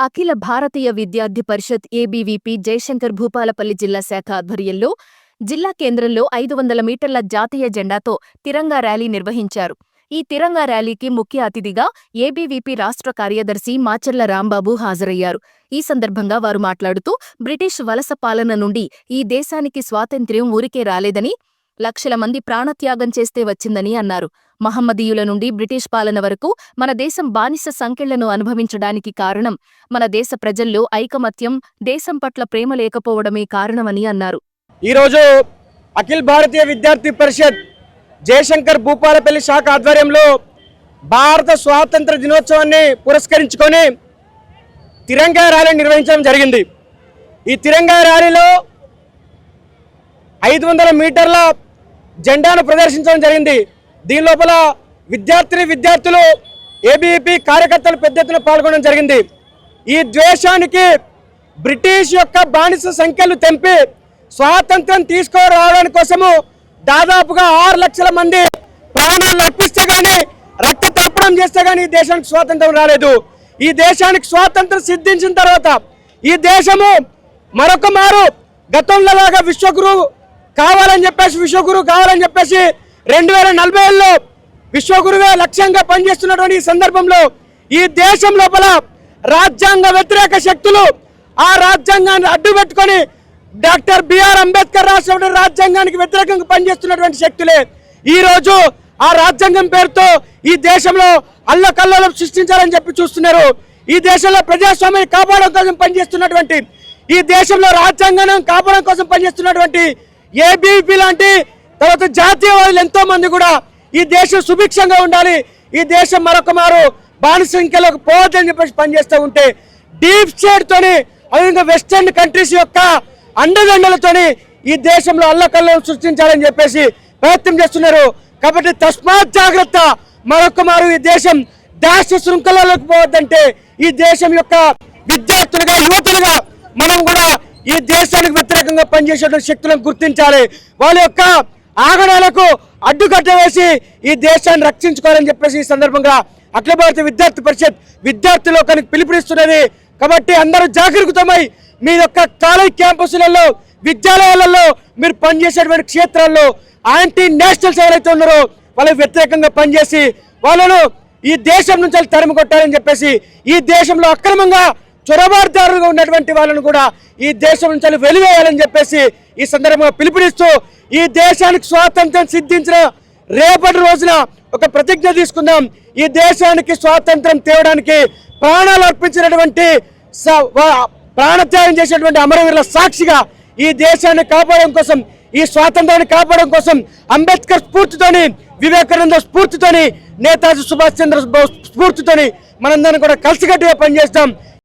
అఖిల భారతీయ విద్యార్థి పరిషత్ ఏబీవీపీ జయశంకర్ భూపాలపల్లి జిల్లా శాఖ ఆధ్వర్యంలో జిల్లా కేంద్రంలో ఐదు వందల మీటర్ల జాతీయ జెండాతో తిరంగా ర్యాలీ నిర్వహించారు. ఈ తిరంగా ర్యాలీకి ముఖ్య అతిథిగా ఏబీవీపీ రాష్ట్ర కార్యదర్శి మాచర్ల రాంబాబు హాజరయ్యారు. ఈ సందర్భంగా వారు మాట్లాడుతూ బ్రిటిష్ వలస పాలన నుండి ఈ దేశానికి స్వాతంత్ర్యం ఊరికే రాలేదని లక్షల మంది ప్రాణత్యాగం చేస్తే వచ్చిందని అన్నారు. మహమ్మదీయుల నుండి బ్రిటిష్ పాలన వరకు మన దేశం బానిస సంకెళ్ళను అనుభవించడానికి కారణం మన దేశ ప్రజల్లో ఐకమత్యం దేశం పట్ల ప్రేమ లేకపోవడమే కారణమని అన్నారు. ఈరోజు అఖిల్ భారతీయ విద్యార్థి పరిషత్ జయశంకర్ భూపాలపల్లి శాఖ ఆధ్వర్యంలో భారత స్వాతంత్ర దినోత్సవాన్ని పురస్కరించుకొని తిరంగా ర్యాలీ నిర్వహించడం జరిగింది. ఈ తిరంగా ర్యాలీలో ఐదు వందల మీటర్ల జెండాను ప్రదర్శించడం జరిగింది. దీని లోపల విద్యార్థిని విద్యార్థులు ఏబీపీ కార్యకర్తలు పెద్ద ఎత్తున పాల్గొనడం జరిగింది. ఈ ద్వేషానికి బ్రిటిష్ యొక్క బానిస సంఖ్యలు తెంపి స్వాతంత్రం తీసుకురావడానికి కోసము దాదాపుగా ఆరు లక్షల మంది ప్రాణాలు అర్పిస్తే కానీ రక్త తర్పణం చేస్తే కానీ ఈ దేశానికి స్వాతంత్రం రాలేదు. ఈ దేశానికి స్వాతంత్రం సిద్ధించిన తర్వాత ఈ దేశము మరొక మారు గతంలో లాగా విశ్వగురు కావాలని చెప్పేసి విశ్వగురు కావాలని చెప్పేసి రెండు వేల నలభై ఏళ్ళలో విశ్వగురువే లక్ష్యంగా పనిచేస్తున్నటువంటి ఈ సందర్భంలో ఈ దేశం లోపల రాజ్యాంగ వ్యతిరేక శక్తులు ఆ రాజ్యాంగాన్ని అడ్డు పెట్టుకొని డాక్టర్ బిఆర్ అంబేద్కర్ రాసినటువంటి రాజ్యాంగానికి వ్యతిరేకంగా పనిచేస్తున్నటువంటి శక్తులే. ఈ రోజు ఆ రాజ్యాంగం పేరుతో ఈ దేశంలో అల్లకల్లోలం సృష్టించాలని చెప్పి చూస్తున్నారు. ఈ దేశంలో ప్రజాస్వామ్యాన్ని కాపాడడం కోసం పనిచేస్తున్నటువంటి ఈ దేశంలో రాజ్యాంగాన్ని కాపాడడం కోసం పనిచేస్తున్నటువంటి ఏబీపీ లాంటి తర్వాత జాతీయవాదులు ఎంతో మంది కూడా ఈ దేశం సుభిక్షంగా ఉండాలి ఈ దేశం మరొక మారు బానిస సంఖ్యలోకి పోవద్దని చెప్పేసి పనిచేస్తూ ఉంటే డీప్ స్టేట్ తోని అదేవిధంగా వెస్టర్న్ కంట్రీస్ యొక్క అండదండలతోని ఈ దేశంలో అల్లకల్లం సృష్టించాలని చెప్పేసి ప్రయత్నం చేస్తున్నారు. కాబట్టి తస్మాత్ జాగ్రత్త మరొక మారు ఈ దేశం దాస్య శృంఖలలోకి పోవద్దంటే ఈ దేశం యొక్క విద్యార్థులుగా యువతులుగా మనం కూడా ఈ దేశానికి వ్యతిరేకంగా పనిచేసేటువంటి శక్తులను గుర్తించాలి. వాళ్ళ యొక్క ఆగడాలకు అడ్డుకట్ట వేసి ఈ దేశాన్ని రక్షించుకోవాలని చెప్పేసి ఈ సందర్భంగా అఖిల భారత విద్యార్థి పరిషత్ విద్యార్థి లోకానికి పిలుపునిస్తున్నది. కాబట్టి అందరూ జాగరూకతమై మీ యొక్క కాలేజ్ క్యాంపస్లలో విద్యాలయాలలో మీరు పనిచేసేటువంటి క్షేత్రాల్లో యాంటీ నేషనల్స్ ఎవరైతే ఉన్నారో వాళ్ళకి వ్యతిరేకంగా పనిచేసి వాళ్ళను ఈ దేశం నుంచి వాళ్ళు తరిమి కొట్టాలని చెప్పేసి ఈ దేశంలో అక్రమంగా చొరబాటుదారులుగా ఉన్నటువంటి వాళ్ళను కూడా ఈ దేశం నుంచి వెలివేయాలని చెప్పేసి ఈ సందర్భంగా పిలుపునిస్తూ ఈ దేశానికి స్వాతంత్రం సిద్ధించిన రేపటి రోజున ఒక ప్రతిజ్ఞ తీసుకుందాం. ఈ దేశానికి స్వాతంత్రం తేవడానికి ప్రాణాలు అర్పించినటువంటి స- వా- ప్రాణత్యాగం చేసినటువంటి అమరవీరుల సాక్షిగా ఈ దేశాన్ని కాపాడడం కోసం ఈ స్వాతంత్రాన్ని కాపాడడం కోసం అంబేద్కర్ స్ఫూర్తితోని వివేకానంద స్ఫూర్తితోని నేతాజీ సుభాష్ చంద్ర స్ఫూర్తితోని మనందరం కూడా కలిసికట్టుగా పనిచేస్తాం.